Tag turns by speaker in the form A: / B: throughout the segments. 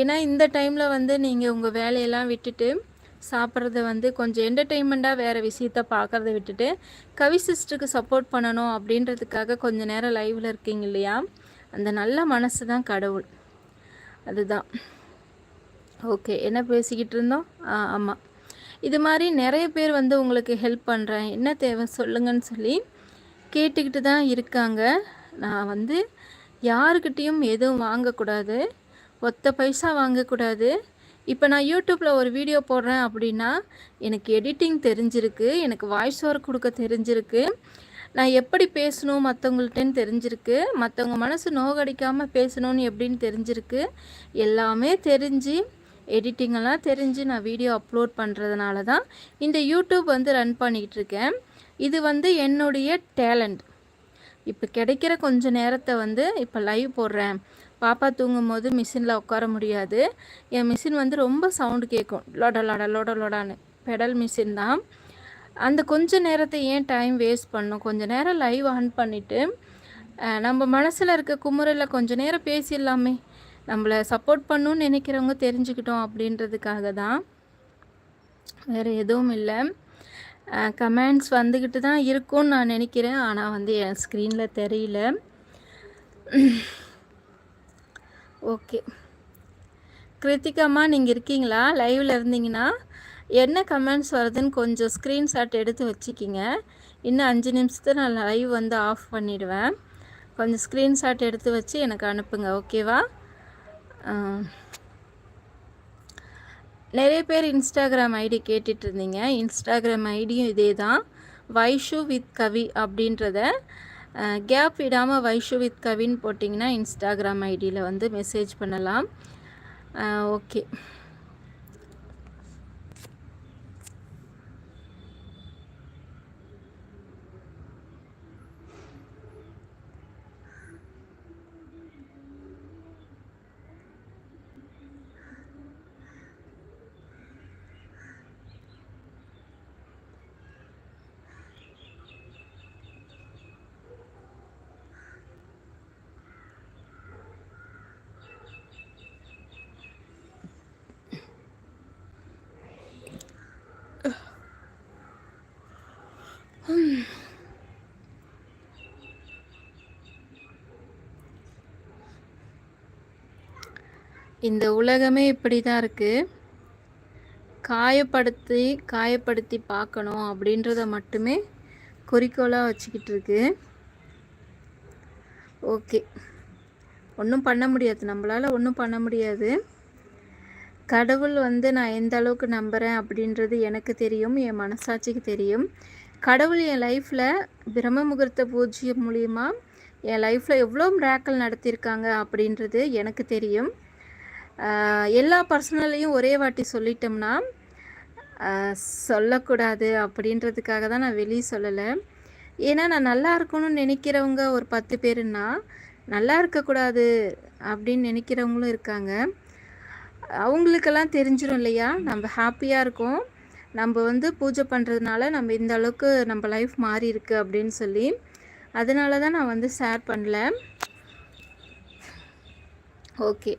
A: ஏன்னா இந்த டைமில் வந்து நீங்கள் உங்கள் வேலையெல்லாம் விட்டுட்டு சாப்பிட்றத வந்து கொஞ்சம் என்டர்டெயின்மெண்ட்டாக வேறு விஷயத்த பார்க்குறத விட்டுட்டு கவி சிஸ்டருக்கு சப்போர்ட் பண்ணணும் அப்படின்றதுக்காக கொஞ்சம் நேரம் லைவில் இருக்கீங்க இல்லையா? அந்த நல்ல மனசு தான் கடவுள். அதுதான். ஓகே என்ன பேசிக்கிட்டு இருந்தோம்? ஆ ஆமாம் இது மாதிரி நிறைய பேர் வந்து உங்களுக்கு ஹெல்ப் பண்ணுறேன் என்ன தேவை சொல்லுங்கன்னு சொல்லி கேட்டுக்கிட்டு தான் இருக்காங்க. நான் வந்து யாருக்கிட்டேயும் எதுவும் வாங்கக்கூடாது. ஒத்த பைசா வாங்கக்கூடாது. இப்போ நான் யூடியூப்பில் ஒரு வீடியோ போடுறேன் அப்படின்னா எனக்கு எடிட்டிங் தெரிஞ்சிருக்கு எனக்கு வாய்ஸ் ஓவர் கொடுக்க தெரிஞ்சிருக்கு. நான் எப்படி பேசணும் மற்றவங்கள்ட்டேன்னு தெரிஞ்சிருக்கு. மற்றவங்க மனசு நோகடிக்காமல் பேசணும்னு எப்படின்னு தெரிஞ்சிருக்கு. எல்லாமே தெரிஞ்சு எடிட்டிங்கெல்லாம் தெரிஞ்சு நான் வீடியோ அப்லோட் பண்ணுறதுனால தான் இந்த யூடியூப் வந்து ரன் பண்ணிகிட்ருக்கேன் இருக்கேன் இது வந்து என்னுடைய டேலண்ட் இப்போ கிடைக்கிற கொஞ்ச நேரத்தை வந்து இப்போ லைவ் போடுறேன். பாப்பா தூங்கும் போது மிஷினில் உட்கார முடியாது. என் மிஷின் வந்து ரொம்ப சவுண்டு கேட்கும் லொட லொட லொட லொடான்னு. பெடல் மிஷின் தான். அந்த கொஞ்ச நேரத்தை ஏன் டைம் வேஸ்ட் பண்ணும்? கொஞ்ச நேரம் லைவ் ஆன் பண்ணிவிட்டு நம்ம மனசில் இருக்க குமுறையில் கொஞ்ச நேரம் பேசிடலாமே. நம்மளை சப்போர்ட் பண்ணணும்னு நினைக்கிறவங்க தெரிஞ்சுக்கிட்டோம் அப்படின்றதுக்காக தான். வேறு எதுவும் இல்லை. கமெண்ட்ஸ் வந்துக்கிட்டு தான் இருக்கும்னு நான் நினைக்கிறேன். ஆனால் வந்து என் ஸ்க்ரீனில் தெரியல. ஓகே கிருத்திகம்மா நீங்கள் இருக்கீங்களா? லைவில் இருந்தீங்கன்னா என்ன கமெண்ட்ஸ் வருதுன்னு கொஞ்சம் ஸ்க்ரீன்ஷாட் எடுத்து வச்சுக்கிங்க. இன்னும் அஞ்சு நிமிஷத்தில் நான் லைவ் வந்து ஆஃப் பண்ணிவிடுவேன் கொஞ்சம் ஸ்க்ரீன்ஷாட் எடுத்து வச்சு எனக்கு அனுப்புங்க ஓகேவா நிறைய பேர் இன்ஸ்டாகிராம் ஐடி கேட்டுட்டு இருந்தீங்க. இன்ஸ்டாகிராம் ஐடியும் இதே தான் வைஷு வித் கவி அப்படின்றத கேப் விடாமல் வைஷு வித் கவின்னு போட்டிங்கன்னா இன்ஸ்டாகிராம் ஐடியில் வந்து மெசேஜ் பண்ணலாம். ஓகே. இந்த உலகமே இப்படி தான் இருக்குது காயப்படுத்தி காயப்படுத்தி பார்க்கணும் அப்படின்றத மட்டுமே குறிக்கோளாக வச்சுக்கிட்டு இருக்கு. ஓகே. ஒன்றும் பண்ண முடியாது. நம்மளால் ஒன்றும் பண்ண முடியாது. கடவுள் வந்து நான் எந்த அளவுக்கு நம்புகிறேன் அப்படின்றது எனக்கு தெரியும். என் மனசாட்சிக்கு தெரியும். கடவுள் என் லைஃப்பில் பிரம்ம முகூர்த்த பூஜ்ஜிய மூலியமாக என் லைஃப்பில் எவ்வளோ மிராக்கள் நடத்தியிருக்காங்க அப்படின்றது எனக்கு தெரியும். எல்லா பர்சனலையும் ஒரே வாட்டி சொல்லிட்டோம்னா சொல்லக்கூடாது அப்படின்றதுக்காக தான் நான் வெளியே சொல்லலை. ஏன்னா நான் நல்லா இருக்கணும்னு நினைக்கிறவங்க ஒரு பத்து பேருன்னா நல்லா இருக்கக்கூடாது அப்படின்னு நினைக்கிறவங்களும் இருக்காங்க. அவங்களுக்கெல்லாம் தெரிஞ்சிடும் இல்லையா? நம்ம ஹாப்பியாக இருக்கோம். நம்ம வந்து பூஜை பண்ணுறதுனால நம்ம இந்த அளவுக்கு நம்ம லைஃப் மாறி இருக்கு அப்படின்னு சொல்லி அதனால தான் நான் வந்து ஷேர் பண்ணல. ஓகே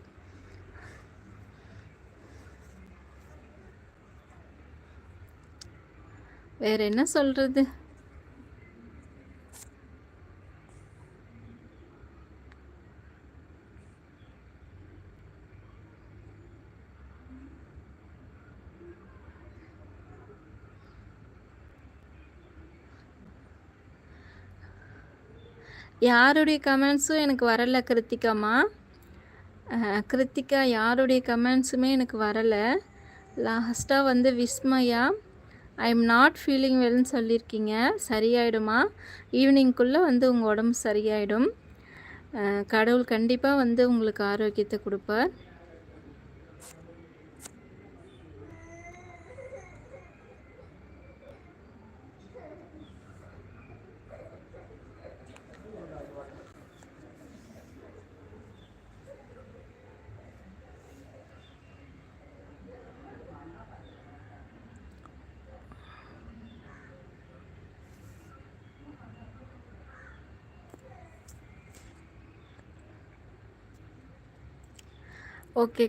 A: வேறு என்ன சொல்கிறது யாருடைய கமெண்ட்ஸும் எனக்கு வரலை கிருத்திகாம்மா. கிருத்திகா யாருடைய கமெண்ட்ஸுமே எனக்கு வரலை. லாஸ்ட்டாக வந்து Vismaya I am not feeling வெல்னு சொல்லியிருக்கீங்க. சரியாயிடுமா? ஈவினிங்குள்ளே வந்து உங்கள் உடம்பு சரியாயிடும். கடவுள் கண்டிப்பாக வந்து உங்களுக்கு ஆரோக்கியத்தை கொடுப்பார். ஓகே